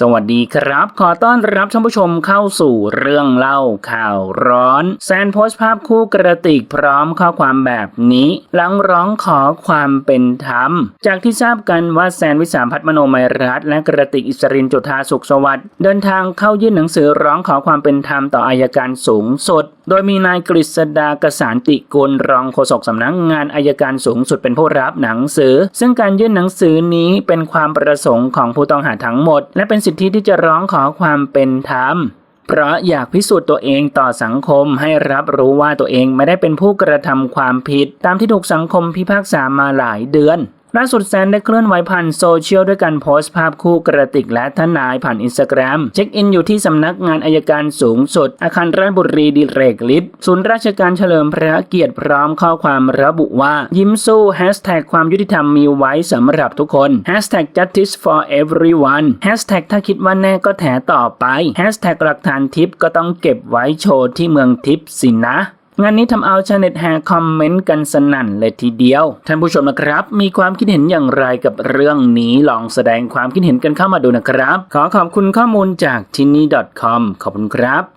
สวัสดีครับ ขอต้อนรับท่านผู้ชมเข้าสู่เรื่องเล่าข่าวร้อน แซนโพสต์ภาพคู่กระติกพร้อมข้อความแบบนี้ หลังร้องขอความเป็นธรรม จากที่ทราบกันว่าแซนวิสามพัฒมโนมัยรัตและกระติกอิสรินจุธาสุขสวัสดิ์เดินทางเข้ายื่นหนังสือร้องขอความเป็นธรรมต่ออายการสูงสุด โดยมีนายกฤษดากสารติกุลรองโฆษกสำนักงานอายการสูงสุดเป็นผู้รับหนังสือ ซึ่งการยื่นหนังสือนี้เป็นความประสงค์ของผู้ต้องหาทั้งหมด และเป็นสิทธิที่จะร้องขอความเป็นธรรมเพราะอยากพิสูจน์ตัวเองต่อสังคมให้รับรู้ว่าตัวเองไม่ได้เป็นผู้กระทำความผิด ตามที่ถูกสังคมพิพากษามาหลายเดือน ล่าสุดแซนได้เคลื่อนไหวผ่านโซเชียลด้วยการโพสต์ภาพคู่กระติกและทนายผ่านอินสตาแกรมเช็คอินอยู่ที่สำนักงานอายการสูงสุด อาคารราชบุรีดิเรกฤทธิ์ศูนย์ราชการเฉลิมพระเกียรติพร้อมข้อความระบุว่า ยิ้มสู้แฮชแท็กความยุติธรรมมีไว้สำหรับทุกคนแฮชแท็ก justice for everyone แฮชแท็กถ้าคิดว่าแน่ก็แถต่อไปแฮชแท็กหลักฐานทิปก็ต้องเก็บไว้โชว์ที่เมืองทิปสินะ งานนี้ทำเอาชาวเน็ตแห่คอมเมนต์กันสนั่นเลยทีเดียว ท่านผู้ชมนะครับ มีความคิดเห็นอย่างไรกับเรื่องนี้ลองแสดงความคิดเห็นกันเข้ามาดูนะครับ ขอขอบคุณข้อมูลจากที่นี่ .com ขอบคุณครับ